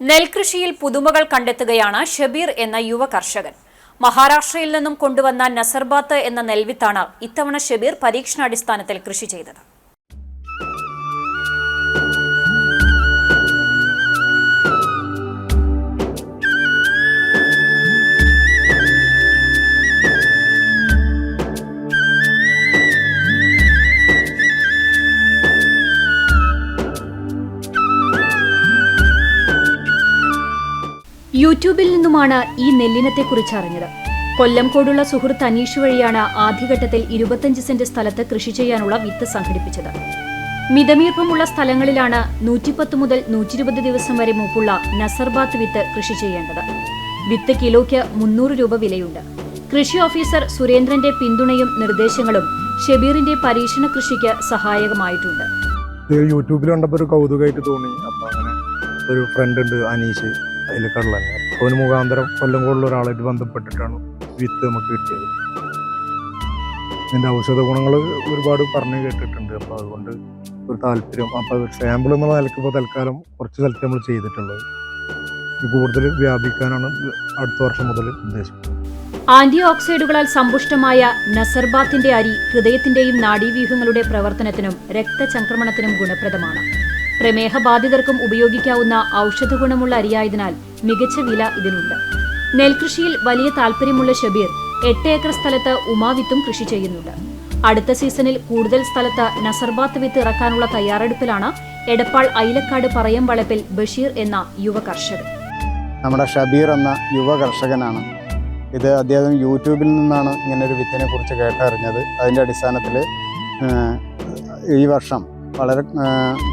നെൽകൃഷിയിൽ പുതുമകൾ കണ്ടെത്തുകയാണ് ഷബീർ എന്ന യുവ കർഷകൻ. മഹാരാഷ്ട്രയിൽ നിന്നും കൊണ്ടുവന്ന നസർബാത്ത് എന്ന നെൽവിത്താണ് ഇത്തവണ ഷബീർ പരീക്ഷണാടിസ്ഥാനത്തിൽ കൃഷി ചെയ്തത്. യൂട്യൂബിൽ നിന്നുമാണ് ഈ നെല്ലിനത്തെക്കുറിച്ച് അറിഞ്ഞത്. കൊല്ലംകോടുള്ള സുഹൃത്ത് അനീഷ് വഴിയാണ് ആദ്യഘട്ടത്തിൽ ഇരുപത്തഞ്ച് സെന്റ് സ്ഥലത്ത് കൃഷി ചെയ്യാനുള്ള വിത്ത് സംഘടിപ്പിച്ചത്. മിതമീർപ്പമുള്ള സ്ഥലങ്ങളിലാണ് നൂറ്റിപ്പത്ത് മുതൽ നൂറ്റിരുപത് ദിവസം വരെ മൂപ്പുള്ള നസർബാത്ത് വിത്ത് കൃഷി ചെയ്യേണ്ടത്. വിത്ത് കിലോയ്ക്ക് മുന്നൂറ് രൂപ വിലയുണ്ട്. കൃഷി ഓഫീസർ സുരേന്ദ്രന്റെ പിന്തുണയും നിർദ്ദേശങ്ങളും ഷെബീറിന്റെ പരീക്ഷണ കൃഷിക്ക് സഹായകമായിട്ടുണ്ട്. യൂട്യൂബിൽ കണ്ടപ്പോൾ ഒരു കൗതുകമായിട്ട് തോന്നി. അപ്പോൾ അങ്ങനെ ഒരു ഫ്രണ്ട് ഉണ്ട് അനീഷ്. അതിൽ കള്ളൻ. അവന് മുഖാന്തരം കൊല്ലം കൂടുതൽ ഒരാളായിട്ട് ബന്ധപ്പെട്ടിട്ടാണ് വിത്ത് നമുക്ക് കിട്ടിയത്. ഇതിന്റെ ഔഷധ ഗുണങ്ങൾ ഒരുപാട് പറഞ്ഞു കേട്ടിട്ടുണ്ട്. അപ്പോൾ അതുകൊണ്ട് ഒരു താല്പര്യം അപ്പോൾ സാമ്പിൾ എന്നുള്ള നിലയ്ക്ക് തൽക്കാലം കുറച്ച് സ്ഥലത്ത് നമ്മൾ ചെയ്തിട്ടുള്ളത്. കൂടുതൽ വ്യാപിക്കാനാണ് അടുത്ത വർഷം മുതൽ ഉദ്ദേശിക്കുന്നത്. ആന്റി ഓക്സൈഡുകളാൽ സമ്പുഷ്ടമായ നസർബാത്തിന്റെ അരി ഹൃദയത്തിന്റെയും നാഡീവ്യൂഹങ്ങളുടെ പ്രവർത്തനത്തിനും രക്തചംക്രമണത്തിനും ഗുണപ്രദമാണ്. പ്രമേഹ ബാധിതർക്കും ഉപയോഗിക്കാവുന്ന ഔഷധ ഗുണമുള്ള അരിയായതിനാൽ മികച്ച വില ഇതിനുണ്ട്. നെൽകൃഷിയിൽ വലിയ താൽപ്പര്യമുള്ള ഷബീർ എട്ട് ഏക്കർ സ്ഥലത്ത് ഉമാവിത്തും കൃഷി ചെയ്യുന്നുണ്ട്. അടുത്ത സീസണിൽ കൂടുതൽ സ്ഥലത്ത് നസർബാത്ത് വിത്ത് ഇറക്കാനുള്ള തയ്യാറെടുപ്പിലാണ് എടപ്പാൾ ഐലക്കാട് പറയം വളപ്പിൽ ബഷീർ എന്ന യുവ കർഷകൻ. നമ്മുടെ ഷബീർ എന്ന യുവ കർഷകനാണ്. ഇത് അദ്ദേഹം യൂട്യൂബിൽ നിന്നാണ് ഇങ്ങനെ ഒരു വിത്തിനെ കുറിച്ച് കേട്ടറിഞ്ഞത്. അതിന്റെ അടിസ്ഥാനത്തിൽ ഈ വർഷം വളരെ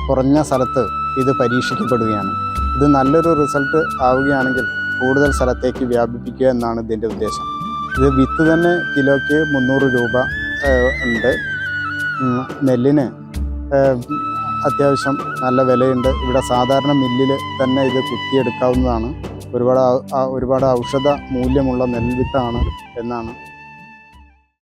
കുറഞ്ഞ സ്ഥലത്ത് ഇത് പരീക്ഷിക്കപ്പെടുകയാണ്. ഇത് നല്ലൊരു റിസൾട്ട് ആവുകയാണെങ്കിൽ കൂടുതൽ സ്ഥലത്തേക്ക് വ്യാപിപ്പിക്കുക എന്നാണ് ഇതിന്റെ ഉദ്ദേശം. ഇത് വിത്ത് തന്നെ കിലോയ്ക്ക് മുന്നൂറ് രൂപ ഉണ്ട്. നെല്ലിന് അത്യാവശ്യം നല്ല വിലയുണ്ട്. ഇവിടെ സാധാരണ മില്ലിൽ തന്നെ ഇത് കുത്തിയെടുക്കാവുന്നതാണ്. ഒരുപാട് ഒരുപാട് ഔഷധ മൂല്യമുള്ള നെൽവിത്താണ് എന്നാണ്